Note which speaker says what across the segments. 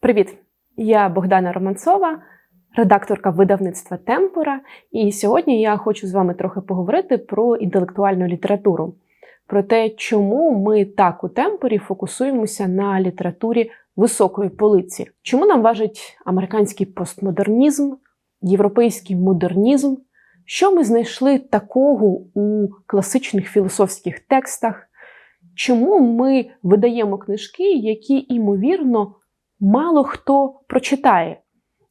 Speaker 1: Привіт! Я Богдана Романцова, редакторка видавництва Темпора. І сьогодні я хочу з вами трохи поговорити про інтелектуальну літературу, про те, чому ми так у темпорі фокусуємося на літературі високої полиці. Чому нам важить американський постмодернізм, європейський модернізм? Що ми знайшли такого у класичних філософських текстах? Чому ми видаємо книжки, які, імовірно, мало хто прочитає?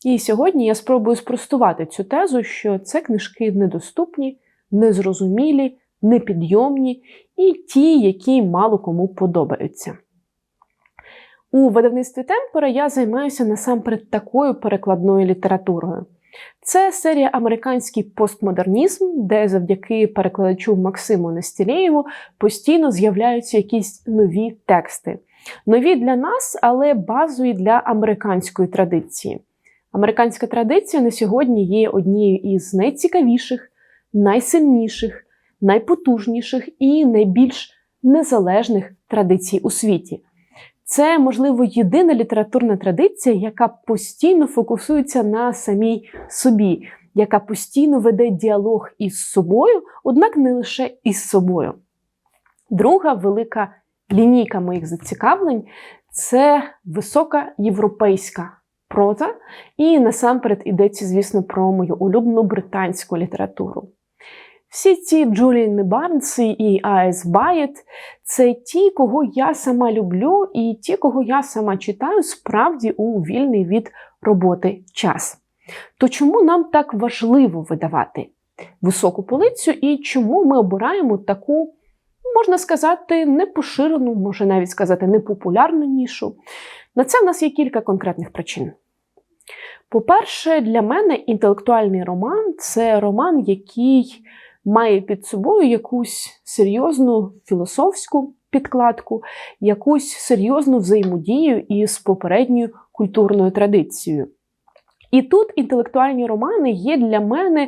Speaker 1: І сьогодні я спробую спростувати цю тезу, що це книжки недоступні, незрозумілі, непідйомні і ті, які мало кому подобаються. У видавництві Темпора я займаюся насамперед такою перекладною літературою. Це серія Американський постмодернізм, де завдяки перекладачу Максиму Нестілєєву постійно з'являються якісь нові тексти. Нові для нас, але базові для американської традиції. Американська традиція на сьогодні є однією із найцікавіших, найсильніших, найпотужніших і найбільш незалежних традицій у світі. Це, можливо, єдина літературна традиція, яка постійно фокусується на самій собі, яка постійно веде діалог із собою, однак не лише із собою. Друга велика лінійка моїх зацікавлень це висока європейська проза, і насамперед йдеться, звісно, про мою улюблену британську літературу. Всі ці Джуліани Барнси і А.С. Байет це ті, кого я сама люблю, і ті, кого я сама читаю, справді у вільний від роботи час. То чому нам так важливо видавати високу полицю і чому ми обираємо таку, можна сказати, непоширену, може навіть сказати, непопулярну нішу? На це в нас є кілька конкретних причин. По-перше, для мене інтелектуальний роман це роман, який має під собою якусь серйозну філософську підкладку, якусь серйозну взаємодію із попередньою культурною традицією. І тут інтелектуальні романи є для мене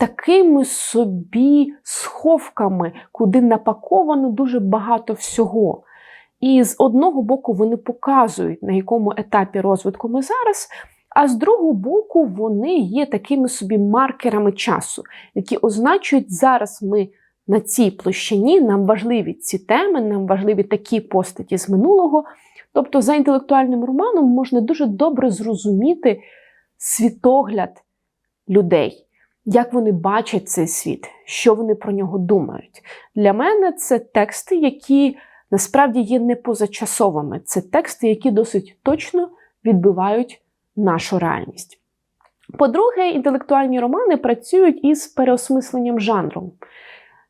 Speaker 1: такими собі сховками, куди напаковано дуже багато всього. І з одного боку вони показують, на якому етапі розвитку ми зараз. А з другого боку, вони є такими собі маркерами часу, які означують, зараз ми на цій площині, нам важливі ці теми, нам важливі такі постаті з минулого. Тобто, за інтелектуальним романом можна дуже добре зрозуміти світогляд людей, як вони бачать цей світ, що вони про нього думають. Для мене це тексти, які насправді є не позачасовими. Це тексти, які досить точно відбивають нашу реальність. По-друге, інтелектуальні романи працюють із переосмисленням жанру.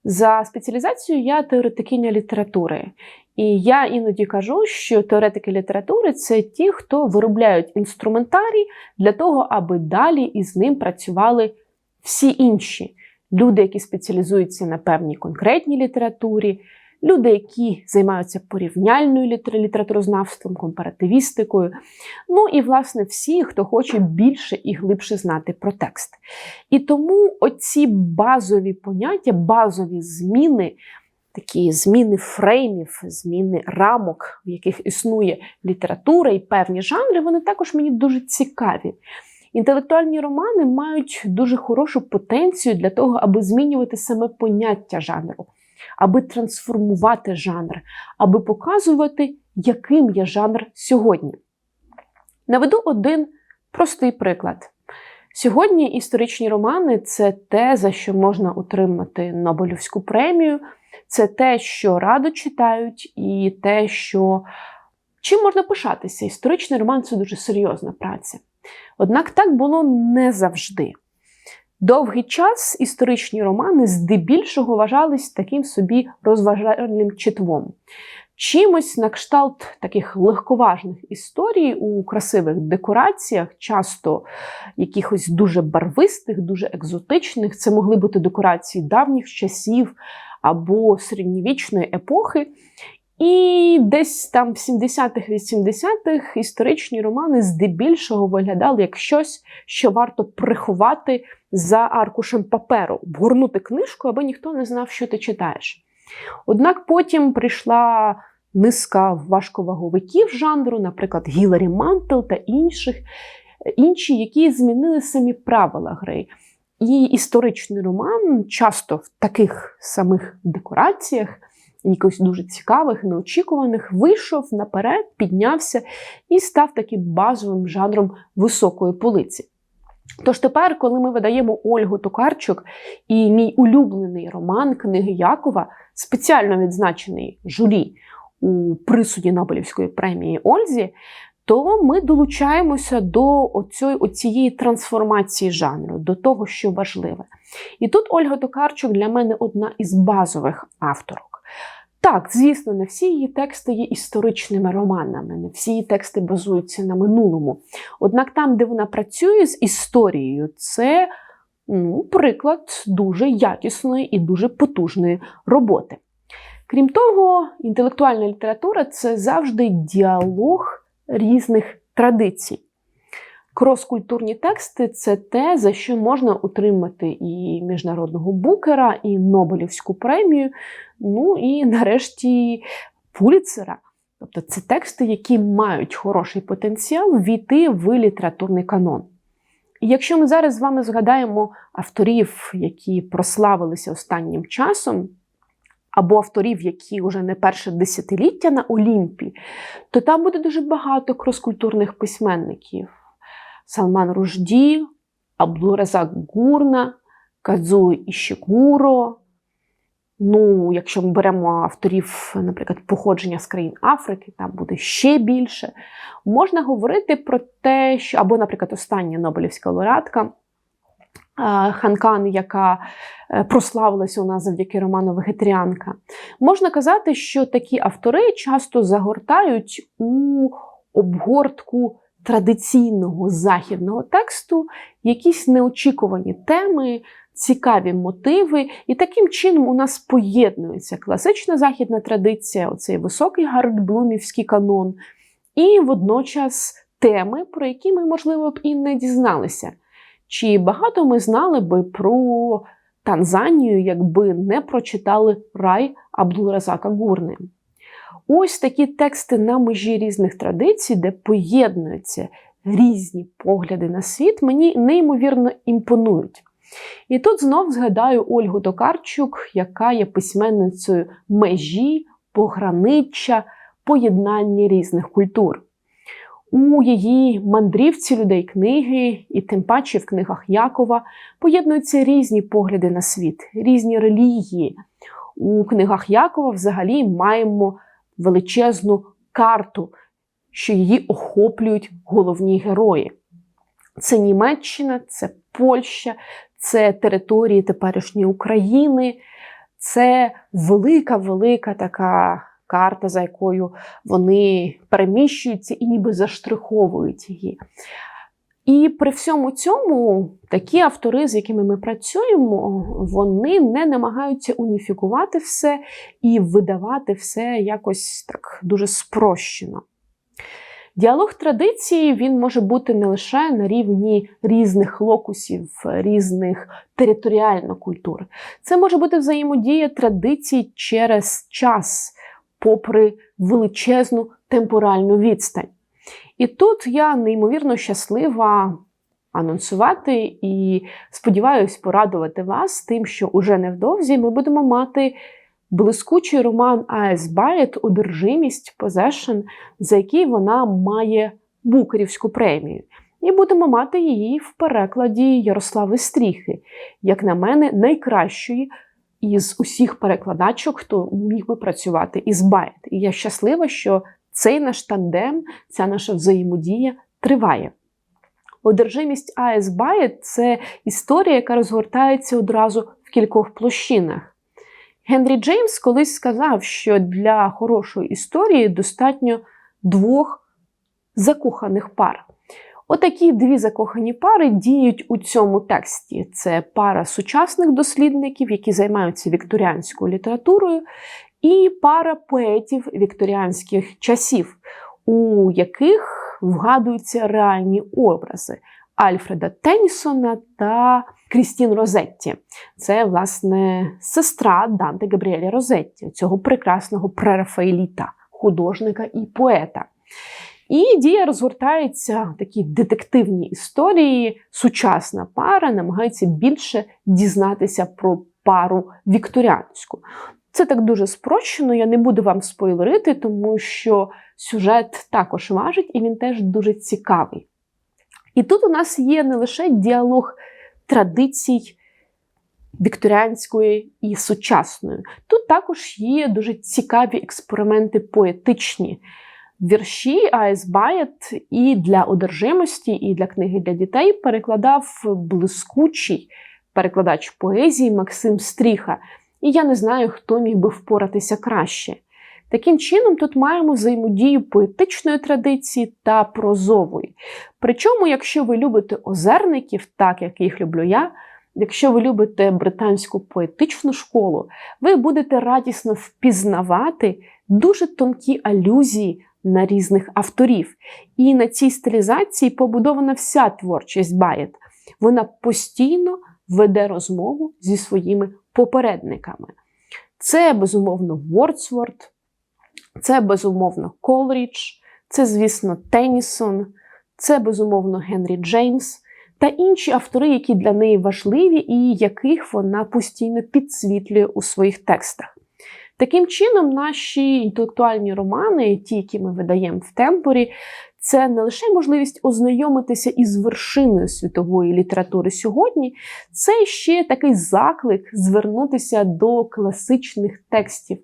Speaker 1: За спеціалізацією я теоретикиня літератури. І я іноді кажу, що теоретики літератури це ті, хто виробляють інструментарій для того, аби далі із ним працювали всі інші люди, які спеціалізуються на певній конкретній літературі, люди, які займаються порівняльною літературознавством, компаративістикою. Ну і, власне, всі, хто хоче більше і глибше знати про текст. І тому оці базові поняття, базові зміни. Такі зміни фреймів, зміни рамок, в яких існує література і певні жанри, вони також мені дуже цікаві. Інтелектуальні романи мають дуже хорошу потенцію для того, аби змінювати саме поняття жанру аби трансформувати жанр, аби показувати, яким є жанр сьогодні. Наведу один простий приклад. Сьогодні історичні романи це те, за що можна отримати Нобелівську премію, це те, що радо читають, і те, що чим можна пишатися. Історичний роман це дуже серйозна праця. Однак так було не завжди. Довгий час історичні романи здебільшого вважались таким собі розважальним читвом. Чимось на кшталт таких легковажних історій у красивих декораціях, часто якихось дуже барвистих, дуже екзотичних. Це могли бути декорації давніх часів або середньовічної епохи. І десь там в 70-х-80-х історичні романи здебільшого виглядали як щось, що варто приховати за аркушем паперу, вгорнути книжку, аби ніхто не знав, що ти читаєш. Однак потім прийшла низка важковаговиків жанру, наприклад, Гіларі Мантел та інших, інші, які змінили самі правила гри. І історичний роман часто в таких самих декораціях, якось дуже цікавих, неочікуваних, вийшов наперед, піднявся і став таким базовим жанром високої полиці. Тож тепер, коли ми видаємо Ольгу Токарчук і мій улюблений роман книги Якова, спеціально відзначений журі у присуді Нобелівської премії Ользі, то ми долучаємося до оцієї трансформації жанру, до того, що важливе. І тут Ольга Токарчук для мене одна із базових авторок. Так, звісно, не всі її тексти є історичними романами, не всі її тексти базуються на минулому. Однак там, де вона працює з історією, це ну, приклад дуже якісної і дуже потужної роботи. Крім того, інтелектуальна література це завжди діалог різних традицій. Кроскультурні тексти це те, за що можна отримати і міжнародного букера, і Нобелівську премію, ну і нарешті Пуліцера. Тобто це тексти, які мають хороший потенціал війти в літературний канон. І якщо ми зараз з вами згадаємо авторів, які прославилися останнім часом, або авторів, які вже не перше десятиліття на Олімпі, то там буде дуже багато кроскультурних письменників. Салман Ружді, Абдуразак Гурна, Кадзу Ішікуро. Ну, якщо ми беремо авторів, наприклад, походження з країн Африки, там буде ще більше. Можна говорити про те, що, або, наприклад, остання Нобелівська лауреатка Ханкан, яка е, прославилася у нас завдяки роману Вегетаріанка. Можна казати, що такі автори часто загортають у обгортку традиційного західного тексту якісь неочікувані теми, цікаві мотиви, і таким чином у нас поєднується класична західна традиція, оцей високий Гарольдблумівський канон, і водночас теми, про які ми, можливо, б і не дізналися. Чи багато ми знали би про Танзанію, якби не прочитали рай Абдулразака Гурни? Ось такі тексти на межі різних традицій, де поєднуються різні погляди на світ, мені неймовірно імпонують. І тут знов згадаю Ольгу Токарчук, яка є письменницею межі, пограниччя, поєднання різних культур. У її мандрівці людей книги, і тим паче в книгах Якова поєднуються різні погляди на світ, різні релігії. У книгах Якова взагалі маємо величезну карту, що її охоплюють головні герої. Це Німеччина, це Польща, це території теперішньої України, це велика-велика така карта, за якою вони переміщуються і ніби заштриховують її. І при всьому цьому такі автори, з якими ми працюємо, вони не намагаються уніфікувати все і видавати все якось так дуже спрощено. Діалог традиції він може бути не лише на рівні різних локусів, різних територіально культур. Це може бути взаємодія традицій через час, попри величезну темпоральну відстань. І тут я неймовірно щаслива анонсувати і сподіваюся порадувати вас тим, що уже невдовзі ми будемо мати блискучий роман А.С. Байет Одержимість Possession, за який вона має Букерівську премію. І будемо мати її в перекладі Ярослави Стріхи, як на мене, найкращої із усіх перекладачок, хто міг би працювати із Байет. І я щаслива, що цей наш тандем, ця наша взаємодія триває. Одержимість АС Байет це історія, яка розгортається одразу в кількох площинах. Генрі Джеймс колись сказав, що для хорошої історії достатньо двох закоханих пар. Отакі дві закохані пари діють у цьому тексті. Це пара сучасних дослідників, які займаються вікторіанською літературою, і пара поетів вікторіанських часів, у яких вгадуються реальні образи Альфреда Теннісона та Крістін Розетті. Це, власне, сестра Данте Габріеля Розетті, цього прекрасного прерафаеліта художника і поета. І дія розгортається в такі детективні історії. Сучасна пара намагається більше дізнатися про пару вікторіанську. Це так дуже спрощено, я не буду вам спойлерити, тому що сюжет також важить і він теж дуже цікавий. І тут у нас є не лише діалог традицій вікторіанської і сучасної, тут також є дуже цікаві експерименти поетичні. Вірші А.С. Байет і для одержимості, і для книги для дітей перекладав блискучий перекладач поезії Максим Стріха. І я не знаю, хто міг би впоратися краще. Таким чином, тут маємо взаємодію поетичної традиції та прозової. Причому, якщо ви любите озерників, так як їх люблю я, якщо ви любите британську поетичну школу, ви будете радісно впізнавати дуже тонкі алюзії на різних авторів. І на цій стилізації побудована вся творчість Байет. Вона постійно веде розмову зі своїми попередниками. Це, безумовно, Вордсворт, це, безумовно, Колріч, це, звісно, Тенісон, це, безумовно, Генрі Джеймс та інші автори, які для неї важливі і яких вона постійно підсвітлює у своїх текстах. Таким чином, наші інтелектуальні романи, ті, які ми видаємо в темпорі, це не лише можливість ознайомитися із вершиною світової літератури сьогодні, це ще такий заклик звернутися до класичних текстів,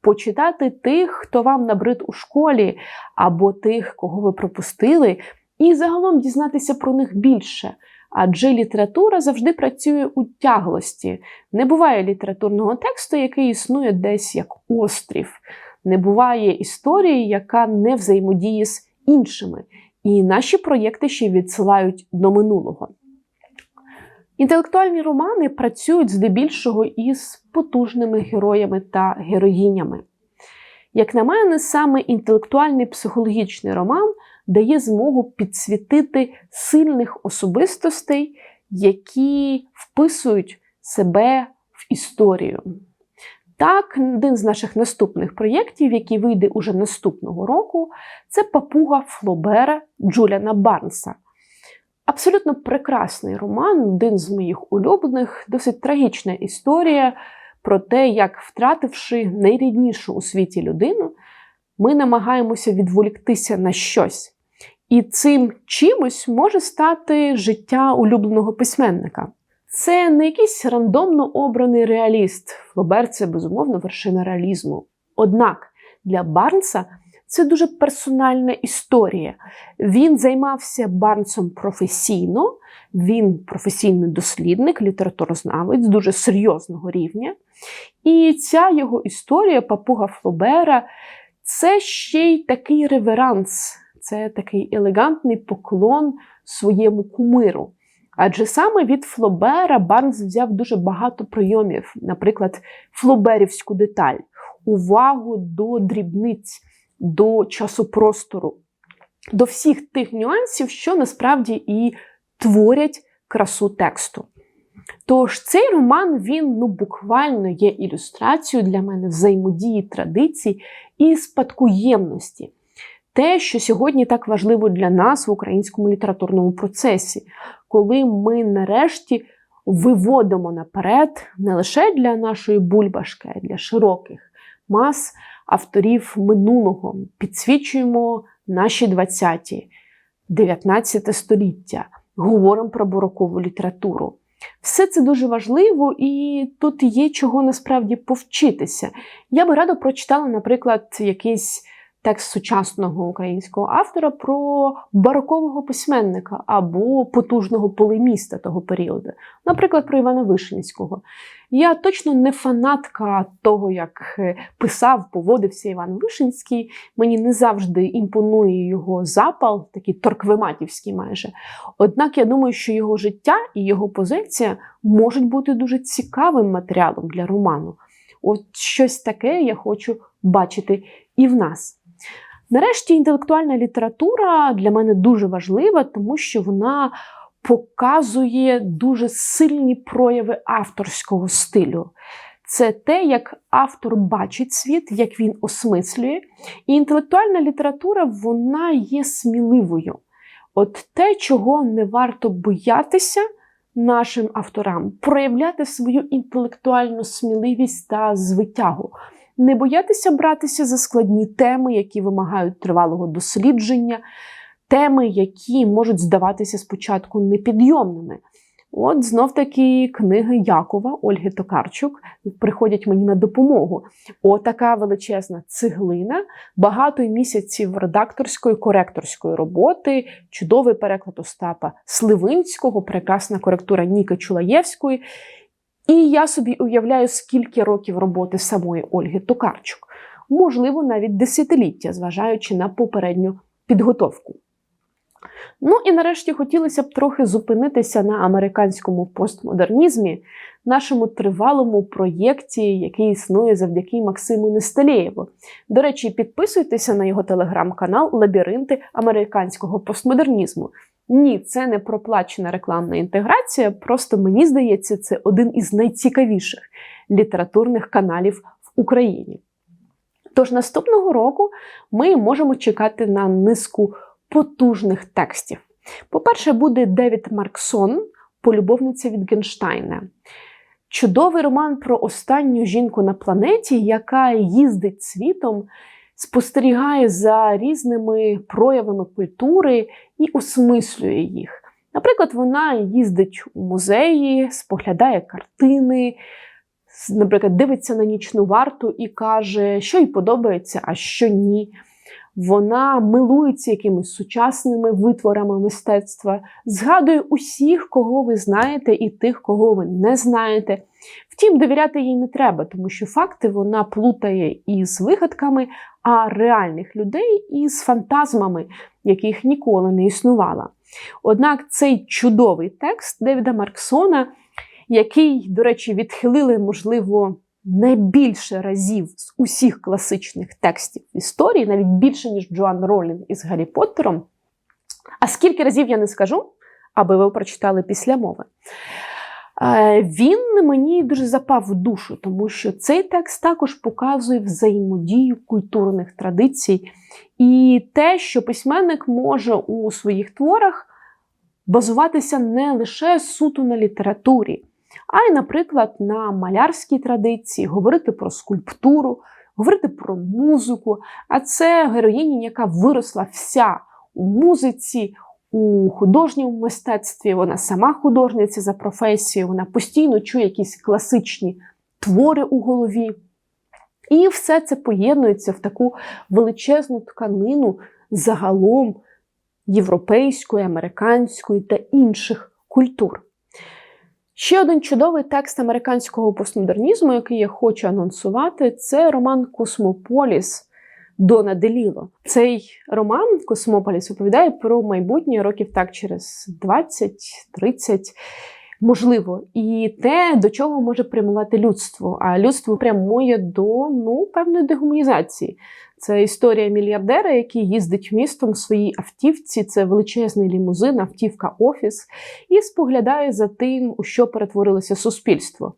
Speaker 1: почитати тих, хто вам набрид у школі, або тих, кого ви пропустили, і загалом дізнатися про них більше. Адже література завжди працює у тяглості. Не буває літературного тексту, який існує десь як острів. Не буває історії, яка не взаємодіє з іншими. І наші проєкти ще відсилають до минулого. Інтелектуальні романи працюють здебільшого із потужними героями та героїнями. Як на мене, саме інтелектуальний психологічний роман дає змогу підсвітити сильних особистостей, які вписують себе в історію. Так, один з наших наступних проєктів, який вийде уже наступного року, це папуга Флобера Джуляна Барнса. Абсолютно прекрасний роман, один з моїх улюблених, досить трагічна історія про те, як, втративши найріднішу у світі людину, ми намагаємося відволіктися на щось. І цим чимось може стати життя улюбленого письменника. Це не якийсь рандомно обраний реаліст. Флобер це безумовно вершина реалізму. Однак для Барнса це дуже персональна історія. Він займався Барнсом професійно, він професійний дослідник, літературознавець дуже серйозного рівня. І ця його історія, папуга Флобера, це ще й такий реверанс, це такий елегантний поклон своєму кумиру. Адже саме від Флобера Барнс взяв дуже багато прийомів, наприклад, флоберівську деталь, увагу до дрібниць, до часу-простору, до всіх тих нюансів, що насправді і творять красу тексту. Тож цей роман він ну, буквально є ілюстрацією для мене взаємодії традицій і спадкоємності. Те, що сьогодні так важливо для нас в українському літературному процесі, коли ми нарешті виводимо наперед не лише для нашої бульбашки, а й для широких мас авторів минулого, підсвічуємо наші 20-ті, 19 століття, говоримо про бурокову літературу. Все це дуже важливо, і тут є чого насправді повчитися. Я би радо прочитала, наприклад, якийсь текст сучасного українського автора про барокового письменника або потужного полеміста того періоду, наприклад, про Івана Вишинського. Я точно не фанатка того, як е, писав, поводився Іван Вишинський. Мені не завжди імпонує його запал, такий торквематівський майже. Однак я думаю, що його життя і його позиція можуть бути дуже цікавим матеріалом для роману. От щось таке я хочу бачити і в нас. Нарешті, інтелектуальна література для мене дуже важлива, тому що вона показує дуже сильні прояви авторського стилю. це те, як автор бачить світ, як він осмислює. І інтелектуальна література вона є сміливою. От те, чого не варто боятися нашим авторам, проявляти свою інтелектуальну сміливість та звитягу. Не боятися братися за складні теми, які вимагають тривалого дослідження, теми, які можуть здаватися спочатку непідйомними. От знов таки книги Якова Ольги Токарчук приходять мені на допомогу. Отака величезна цеглина, багато місяців редакторської, коректорської роботи, чудовий переклад Остапа Сливинського, прекрасна коректура Ніки Чулаєвської. І я собі уявляю, скільки років роботи самої Ольги Токарчук, можливо, навіть десятиліття, зважаючи на попередню підготовку. Ну і нарешті хотілося б трохи зупинитися на американському постмодернізмі, нашому тривалому проєкті, який існує завдяки Максиму Несталєєву. До речі, підписуйтеся на його телеграм-канал Лабіринти американського постмодернізму. Ні, це не проплачена рекламна інтеграція, просто мені здається, це один із найцікавіших літературних каналів в Україні. Тож наступного року ми можемо чекати на низку потужних текстів. По-перше, буде Девід Марксон, полюбовниця від Генштайна. Чудовий роман про останню жінку на планеті, яка їздить світом, спостерігає за різними проявами культури і осмислює їх. Наприклад, вона їздить у музеї, споглядає картини, наприклад, дивиться на нічну варту і каже, що їй подобається, а що ні. Вона милується якимись сучасними витворами мистецтва, згадує усіх, кого ви знаєте, і тих, кого ви не знаєте. Втім, довіряти їй не треба, тому що факти вона плутає із вигадками, а реальних людей із фантазмами, яких ніколи не існувало. Однак цей чудовий текст Девіда Марксона, який, до речі, відхилили, можливо, найбільше разів з усіх класичних текстів історії, навіть більше, ніж Джоан Ролінг із Гаррі Поттером. А скільки разів я не скажу, аби ви прочитали після мови. Е, він мені дуже запав в душу, тому що цей текст також показує взаємодію культурних традицій і те, що письменник може у своїх творах базуватися не лише суто на літературі, а й, наприклад, на малярській традиції, говорити про скульптуру, говорити про музику. А це героїня, яка виросла вся у музиці, у художньому мистецтві. Вона сама художниця за професією, вона постійно чує якісь класичні твори у голові. І все це поєднується в таку величезну тканину загалом європейської, американської та інших культур. Ще один чудовий текст американського постмодернізму, який я хочу анонсувати, це роман Космополіс Дона Деліло. Цей роман Космополіс оповідає про майбутнє років так через 20-30, можливо, і те, до чого може прямувати людство. А людство прямує до ну, певної дегуманізації. Це історія мільярдера, який їздить містом в своїй автівці. Це величезний лімузин, автівка офіс, і споглядає за тим, у що перетворилося суспільство.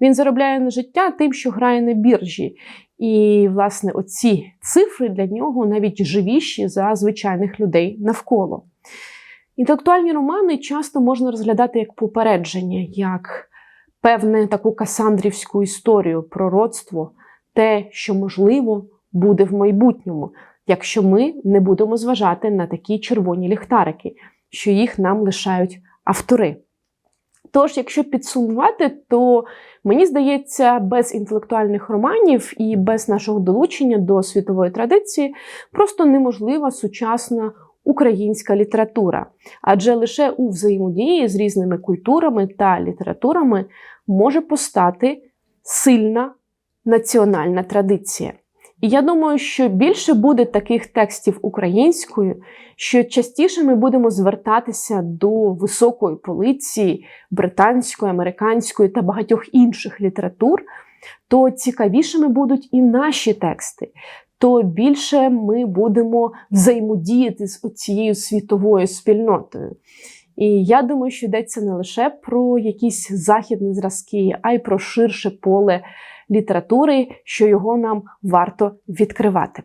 Speaker 1: Він заробляє на життя тим, що грає на біржі. І, власне, оці цифри для нього навіть живіші за звичайних людей навколо. Інтелектуальні романи часто можна розглядати як попередження, як певне таку касандрівську історію, пророцтво, те, що можливо буде в майбутньому, якщо ми не будемо зважати на такі червоні ліхтарики, що їх нам лишають автори. Тож, якщо підсумувати, то мені здається, без інтелектуальних романів і без нашого долучення до світової традиції просто неможлива сучасна українська література, адже лише у взаємодії з різними культурами та літературами може постати сильна національна традиція. І я думаю, що більше буде таких текстів українською, що частіше ми будемо звертатися до високої полиці британської, американської та багатьох інших літератур, то цікавішими будуть і наші тексти, то більше ми будемо взаємодіяти з цією світовою спільнотою. І я думаю, що йдеться не лише про якісь західні зразки, а й про ширше поле літератури, що його нам варто відкривати.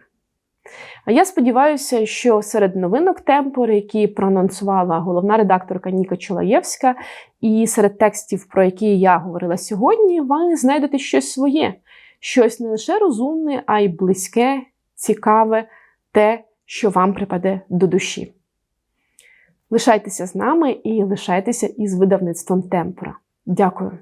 Speaker 1: А я сподіваюся, що серед новинок темпори, які проанонсувала головна редакторка Ніка Чолаєвська, і серед текстів, про які я говорила сьогодні, ви знайдете щось своє, щось не лише розумне, а й близьке, цікаве, те, що вам припаде до душі. Лишайтеся з нами і лишайтеся із видавництвом темпора. Дякую.